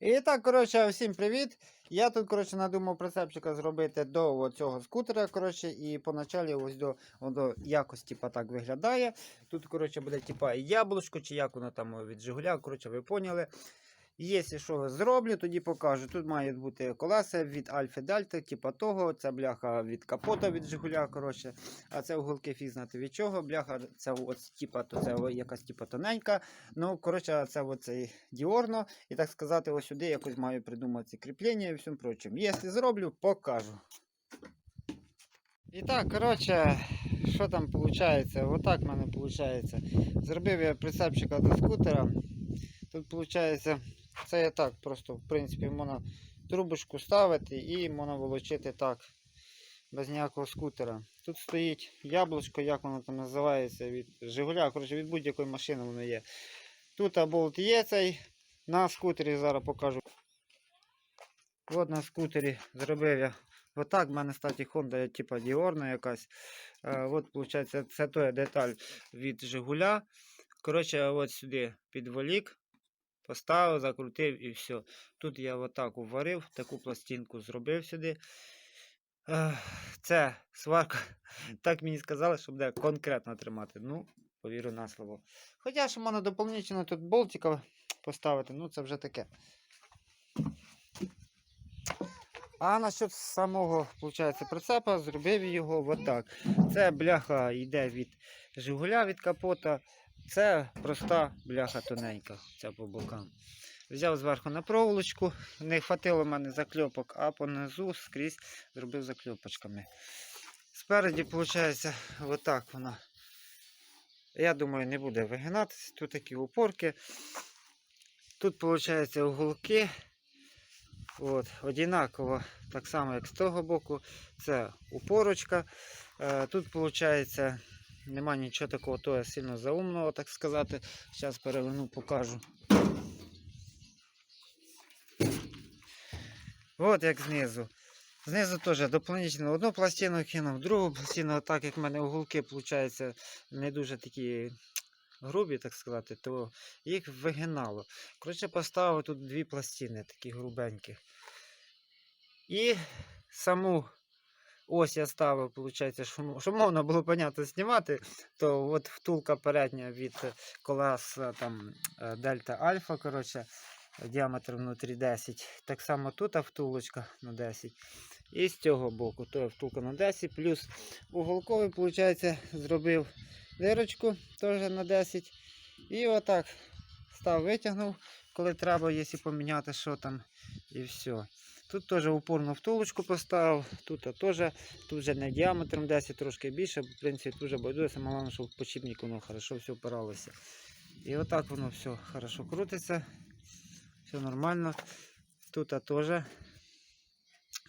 І так, коротше, всім привіт. Я тут, коротше, надумав прицепчика зробити до цього скутера, коротше, і поначалі ось до, до якось, типа, так виглядає. Тут, коротше, буде, типа, яблучко, чи як воно там від Жигуля, коротше, ви поняли. Якщо що зроблю, тоді покажу. Тут мають бути колеса від Альфи Дельта, типа того. Це бляха від капота від Жигуля. коротше. А це уголки фіг знати від чого. Бляха, це от, типа, то це якась типа тоненька. Ну, коротше, це оцей діорно. І так сказати, ось сюди якось маю придумати кріплення і всім прочим. Якщо зроблю, покажу. І так, коротше, що там виходить? Отак в мене виходить. Зробив я прицепчика до скутера. Тут виходить, це я так, просто, в принципі, можна трубочку ставити і можна волочити так, без ніякого скутера. Тут стоїть яблучко, як воно там називається, від Жигуля, коротше, від будь-якої машини воно є. Тут а, болт є цей, на скутері зараз покажу. От на скутері зробив я отак. В мене, кстати, Honda, типа Diorno якась. Е, от, виходить, це той деталь від Жигуля. Коротше, от сюди підволік, поставив, закрутив і все. Тут я отак уварив, таку пластинку зробив сюди. Це сварка. Так мені сказали, що буде конкретно тримати. Ну, повірю на слово. Хоча що можна доповнительно тут болтика поставити, ну це вже таке. А насчет самого, виходить, прицепа, зробив його отак. Це бляха йде від Жигуля від капота. Це проста бляха тоненька, ця по бокам. Взяв зверху на проволочку, не хватило в мене закльопок, а понизу скрізь зробив закльопочками. Спереді, виходить, отак вона. Я думаю, не буде вигинатися. Тут такі упорки. Тут, виходить, уголки. От, однаково, так само, як з того боку. Це упорочка. Е, Тут, виходить, нема нічого такого того сильно заумного, так сказати. Зараз переверну, покажу. От як знизу. Знизу теж доповнительно одну пластину кинув, другу пластину, так як в мене уголки, виходить, не дуже такі грубі, так сказати, то їх вигинало. Коротше, поставив тут дві пластини, такі грубенькі. І саму ось я ставив, виходить, щоб, можна було понятно знімати, то от втулка передня від колеса там е, Дельта Альфа, коротше, діаметр внутрі 10. Так само тут втулочка на 10. І з цього боку, то втулка на 10, плюс уголковий, виходить, зробив дирочку теж на 10. І отак став, витягнув, коли треба, якщо поміняти, що там, і все. Тут теж упорну втулочку поставив, тут теж, тут вже не діаметром 10, трошки більше, в принципі, дуже байдуже, саме головне, щоб почіпник воно хорошо все впиралося. І отак воно все хорошо крутиться, все нормально. Тут теж.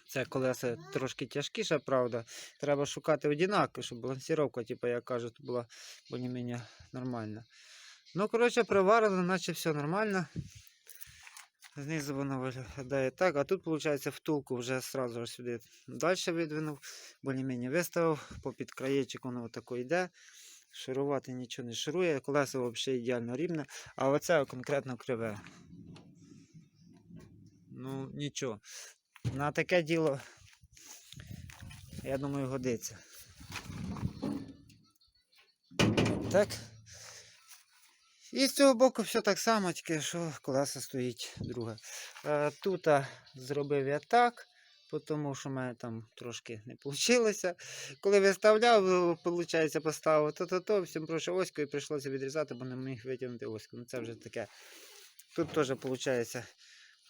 Це колеса трошки тяжкіше, правда. Треба шукати одинаково, щоб балансировка, типу, як кажуть, була більш-менш нормальна. Ну, коротше, приварено, наче все нормально. Знизу воно виглядає так, а тут, виходить, втулку вже одразу сюди далі видвинув, більш-менш виставив, попід краєчик воно отако йде. Шарувати нічого не шарує, колесо взагалі ідеально рівне, а оце конкретно криве. Ну, нічого. На таке діло, я думаю, годиться. Так. І з цього боку все так само, тільки що колеса стоїть друге. Е, Тут зробив я так, тому що в мене там трошки не вийшло. Коли виставляв, виходить, поставив то-то-то, всім прошу оську і прийшлося відрізати, бо не міг витягнути оську. Ну це вже таке. Тут теж виходить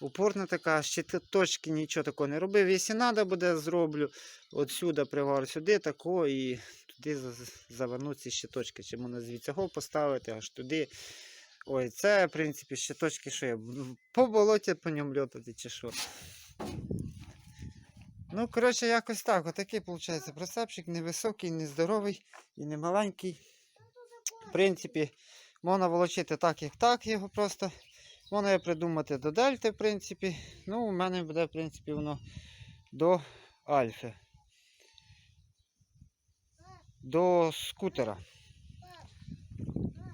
упорна така, ще точки нічого такого не робив. Якщо треба буде, зроблю. От сюди привар сюди, тако, і туди за- за- ці щиточки. Чи можна звідси го поставити, аж туди. Ой, це, в принципі, щиточки, що я буду по болоті по ньому льотати, чи що. Ну, коротше, якось так. Отакий, виходить, прицепчик невисокий, не здоровий і не маленький. В принципі, можна волочити так, як так його просто. Можна я придумати до дельти, в принципі. Ну, у мене буде, в принципі, воно до альфи. До скутера.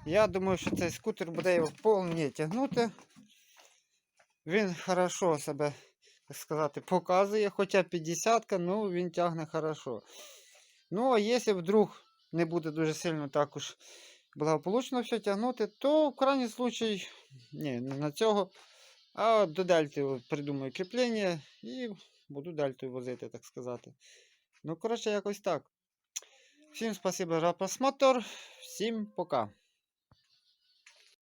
Я думаю, що цей скутер буде його повні тягнути. Він хорошо себе, так сказати, показує, хоча 50 ну він тягне хорошо. Ну, а якщо вдруг не буде дуже сильно також благополучно все тягнути, то в крайній случай, ні, не на цього, а до дельти придумаю кріплення і буду дельтою возити, так сказати. Ну, коротше, якось так. Всім спасибо за просмотр, всім пока.